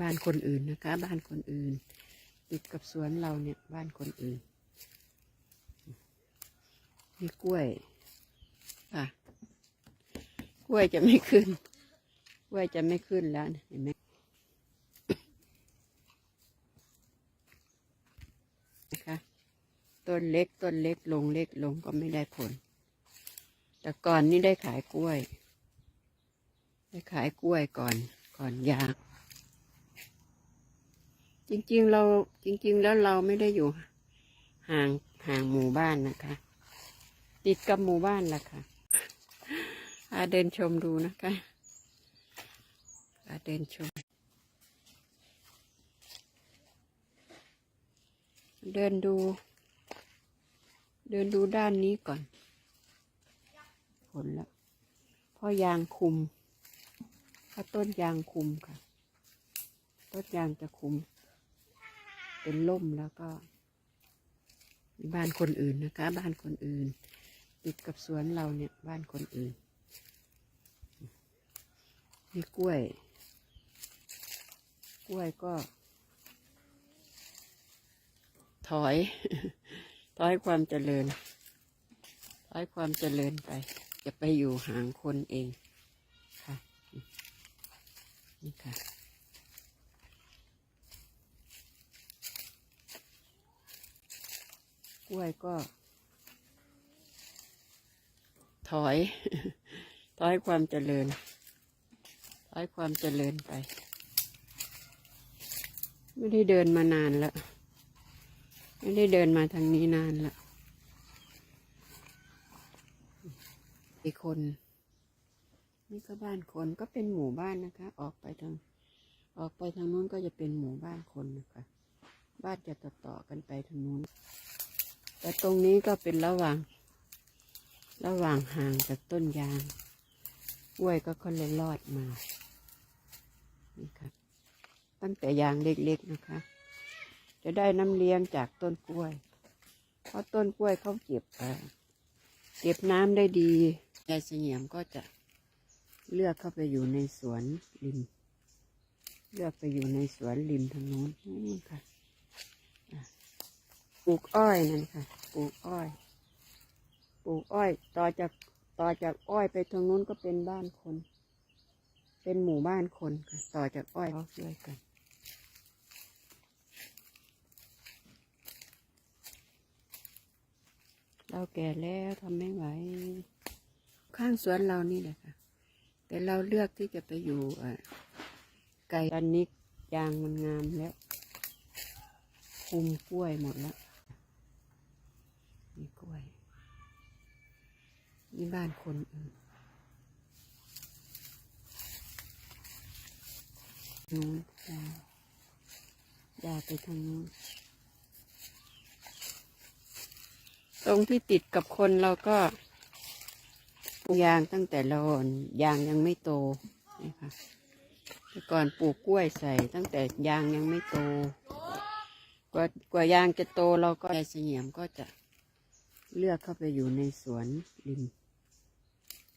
บ้านคนอื่นนะคะ บ้านคนอื่น ติดกับสวนเราเนี่ยบ้านคนอื่นนี่กล้วยอะกล้วยจะไม่ขึ้น กล้วยจะไม่ขึ้นแล้วเห็นไหมนะคะต้นเล็กต้นเล็กลงเล็กลงก็ไม่ได้ผล แต่ก่อนนี่ได้ขายกล้วย ได้ขายกล้วยก่อนก่อนยาง จริงๆเราจริง ๆ แล้วเราไม่ได้อยู่ ห่างห่างหมู่บ้านนะคะ ติดกับหมู่บ้านล่ะค่ะพาเดินชมดูนะคะพาเดินชม เดินดู เดินดูด้านนี้ก่อนผลล้วเพราะยางคุมเพราะต้นยางคุมค่ะ ต้นยางจะคุม เป็นล่มแล้วก็บ้านคนอื่นนะคะ บ้านคนอื่น ติดกับสวนเราเนี่ยบ้านคนอื่นมีกล้วย กล้วยก็ ถอย ถอยความเจริญ ถอยความเจริญไป จะไปอยู่ห่างคนเองค่ะนี่ค่ะ กล้วยก็ ถอย ถอยความเจริญ ถอยความเจริญไป ไม่ได้เดินมานานแล้ว ไม่ได้เดินมาทางนี้นานแล้วอีกคนนี่ก็บ้านคนก็เป็นหมู่บ้านนะคะ ออกไปทาง ออกไปทางนู้นก็จะเป็นหมู่บ้านคนนะคะ บ้านจะต่อต่อๆกันไปทางนู้น แต่ตรงนี้ก็เป็นระหว่าง ระหว่างห่างจากต้นยางกล้วยก็ค่อยรอดมานี่ค่ะตั้งแต่ยางเล็กๆนะคะ จะได้น้ำเลี้ยงจากต้นกล้วย เพราะต้นกล้วยเขาเก็บเก็บน้ำได้ดียายเสงี่ยมก็จะเลือกเข้าไปอยู่ในสวนริม เลือกไปอยู่ในสวนริมทางโน้นนี่ค่ะ ปลูกอ้อยนั่นค่ะ ปลูกอ้อย ปลูกอ้อย ต่อจากต่อจากอ้อยไปทางนู้นก็เป็นบ้านคน เป็นหมู่บ้านคนค่ะ ต่อจากอ้อยเขาช่วยกัน เราแก่แล้วทำไม่ไหว ข้างสวนเรานี่แหละค่ะ แต่เราเลือกที่จะไปอยู่อะไกลอันนี้ยางมันงามแล้วคุมกล้วยหมดแล้วมีกล้วย นี่บ้านคนอื่นนู้นยาวยาไปทางนู้นตรงที่ติดกับคนเราก็ปลูกยางตั้งแต่เรายางยังไม่โตนะคะแต่ก่อนปลูกกล้วยใส่ตั้งแต่ยางยังไม่โต กว่ากว่ายางจะโตเราก็ยายเสงี่ยมก็จะเลือกเข้าไปอยู่ในสวนริม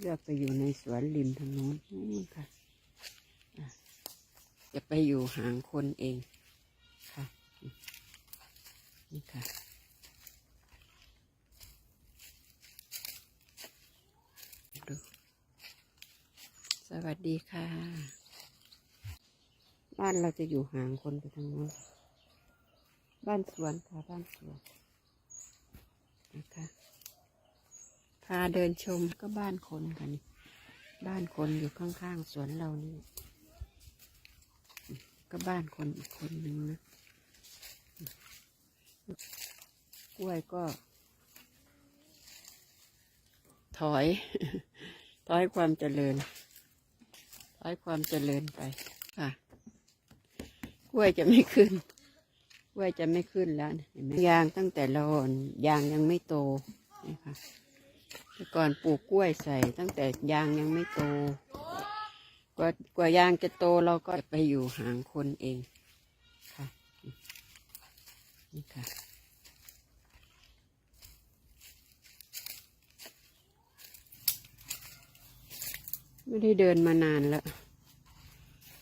เลือกไปอยู่ในสวนริมทางโน้นนี่ค่ะอะจะไปอยู่ห่างคนเองค่ะ นี่ค่ะ ดู สวัสดีค่ะ บ้านเราจะอยู่ห่างคนไปทางโน้นบ้านสวนค่ะ บ้านสวนนะคะ พาเดินชมก็บ้านคนค่ะนี่ บ้านคนอยู่ข้างๆสวนเรานี่ ก็บ้านคนอีกคนนึงนะกล้วยก็ ถอย ถอยความเจริญ ถอยความเจริญไปค่ะกล้วยจะไม่ขึ้นกล้วยจะไม่ขึ้นแล้วเห็นไหมยางตั้งแต่เรายางยังไม่โตนี่ค่ะ แต่ก่อนปลูกกล้วยใส่ตั้งแต่ยางยังไม่โต กว่ากว่ายางจะโตเราก็ไปอยู่ห่างคนเองค่ะนี่ค่ะไม่ได้เดินมานานแล้ว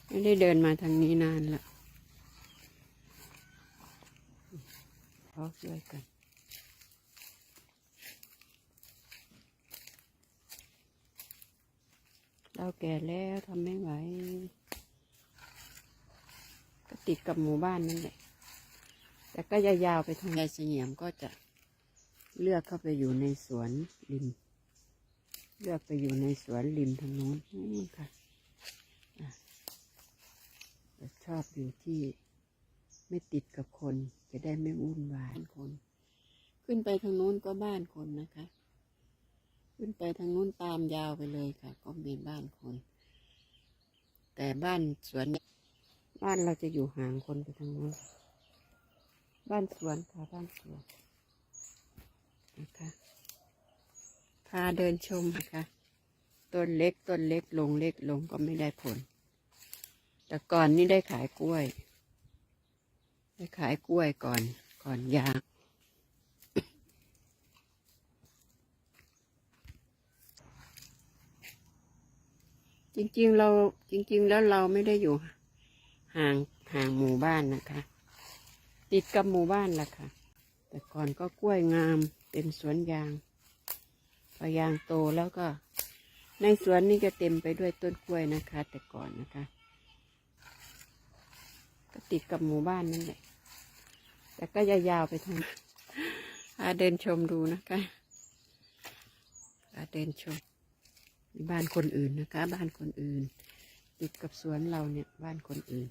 ไม่ได้เดินมาทางนี้นานละเขาช่วยกัน เราแก่แล้วทำไม่ไหว ก็ติดกับหมู่บ้านนั่นแหละ แต่ก็ยาวๆไปทางยายเสียมก็จะเลือกเข้าไปอยู่ในสวนริม เลือกไปอยู่ในสวนริมทางโน้นนู่นค่ะอะชอบอยู่ที่ไม่ติดกับคน จะได้ไม่วุ่นวายคน ขึ้นไปทางโน้นก็บ้านคนนะคะ ขึ้นไปทางนู้นตามยาวไปเลยค่ะ ก็มีบ้านคน แต่บ้านสวน บ้านเราจะอยู่ห่างคนไปทางนู้นบ้านสวนค่ะบ้านสวนนะคะพาเดินชมนะคะต้นเล็กต้นเล็กลงเล็กลงก็ไม่ได้ผล แต่ก่อนนี่ได้ขายกล้วย ได้ขายกล้วยก่อนก่อนยาง จริง ๆ เราจริง ๆ แล้วเราไม่ได้อยู่ ห่างห่างหมู่บ้านนะคะ ติดกับหมู่บ้านล่ะค่ะ แต่ก่อนก็กล้วยงามเป็นสวนยางพอยางโตแล้วก็ ในสวนนี่จะเต็มไปด้วยต้นกล้วยนะคะ แต่ก่อนนะคะ ก็ติดกับหมู่บ้านนั่นแหละแต่ก็ยาวๆไปทางพาเดินชมดูนะคะพาเดินชม บ้านคนอื่นนะคะ บ้านคนอื่น ติดกับสวนเราเนี่ยบ้านคนอื่น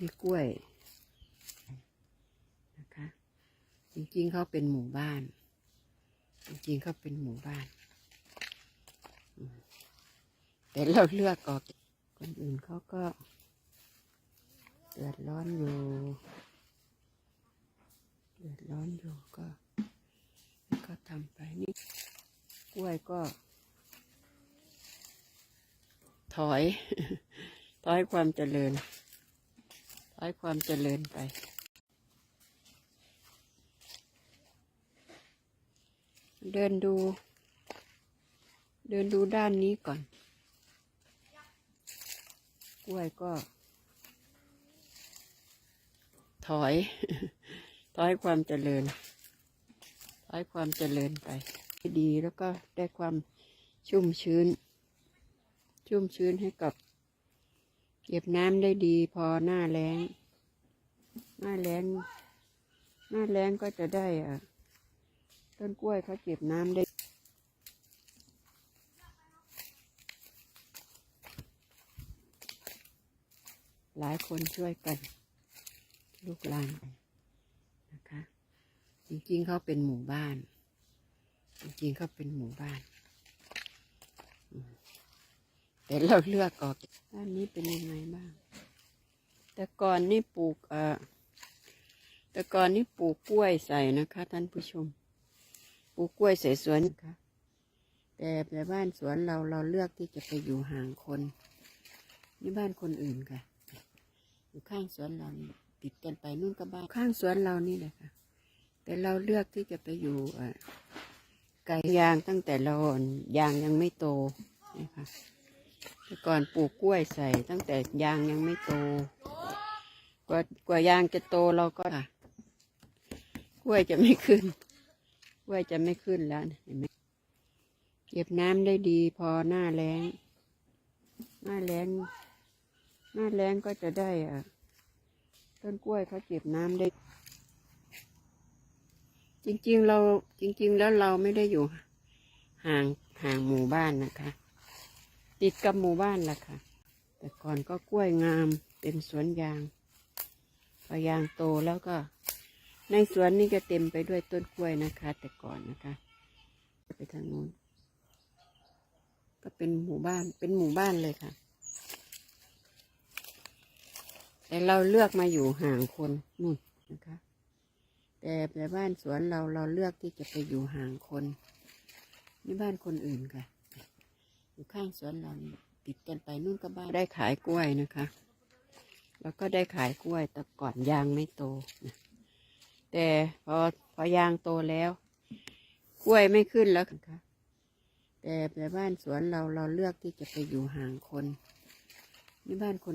มีกล้วยนะคะ จริงๆเขาเป็นหมู่บ้าน จริงๆเขาเป็นหมู่บ้าน แต่เราเลือกออก คนอื่นเขาก็เดือดร้อนอยู่เดือดร้อนอยู่ก็ ก็ทำไปนี่ กล้วยก็ ถอย ถอยความเจริญ ถอยความเจริญไป เดินดู เดินดูด้านนี้ก่อน กล้วยก็ ถอย ถอยความเจริญ ถอยความเจริญไป ดีแล้วก็ได้ความชุ่มชื้น ชุ่มชื้นให้กับ เก็บน้ำได้ดีพอหน้าแล้ง หน้าแล้ง หน้าแล้งก็จะได้อะต้นกล้วยเขาเก็บน้ำได้หลายคนช่วยกัน ลูกหลานนะคะ จริงๆเขาเป็นหมู่บ้าน จริงๆเขาเป็นหมู่บ้าน แต่เราเลือกออกด้านนี้เป็นยังไงบ้าง แต่ก่อนนี่ปลูกเอ่อแต่ก่อนนี่ปลูกกล้วยใส่นะคะ ท่านผู้ชม ปลูกกล้วยใส่สวนนะคะแต่แต่บ้านสวนเราเราเลือกที่จะไปอยู่ห่างคน นี่บ้านคนอื่นค่ะ อยู่ข้างสวนเรานี่ติดกันไปนู่นก็บ้านข้างสวนเรานี่แหละค่ะ แต่เราเลือกที่จะไปอยู่อ่อ ไก่ยางตั้งแต่เรายางยังไม่โตนะคะแต่ก่อนปลูกกล้วยใส่ตั้งแต่ยางยังไม่โต กว่ากว่ายางจะโตเราก็ค่ะกล้วยจะไม่ขึ้น กล้วยจะไม่ขึ้นแล้วเห็นไหมเก็บน้ำได้ดีพอหน้าแล้ง หน้าแล้ง หน้าแล้งก็จะได้อะต้นกล้วยเขาเก็บน้ำได้ จริง ๆ เราจริง ๆ แล้วเราไม่ได้อยู่ ห่างห่างหมู่บ้านนะคะ ติดกับหมู่บ้านล่ะค่ะ แต่ก่อนก็กล้วยงามเป็นสวนยางพอยางโตแล้วก็ ในสวนนี่จะเต็มไปด้วยต้นกล้วยนะคะ แต่ก่อนนะคะ ไปทางนู้น ก็เป็นหมู่บ้านเป็นหมู่บ้านเลยค่ะ แต่เราเลือกมาอยู่ห่างคนนู่นนะคะ แต่แต่บ้านสวนเราเราเลือกที่จะไปอยู่ห่างคนนี่บ้านคนอื่นค่ะ อยู่ข้างสวนเรานี่ติดกันไปนู่นก็บ้านได้ขายกล้วยนะคะ แล้วก็ได้ขายกล้วยแต่ก่อนยางไม่โตนะแต่พอพอยางโตแล้ว กล้วยไม่ขึ้นแล้วค่ะแต่แต่บ้านสวนเราเราเลือกที่จะไปอยู่ห่างคนนี่บ้านคน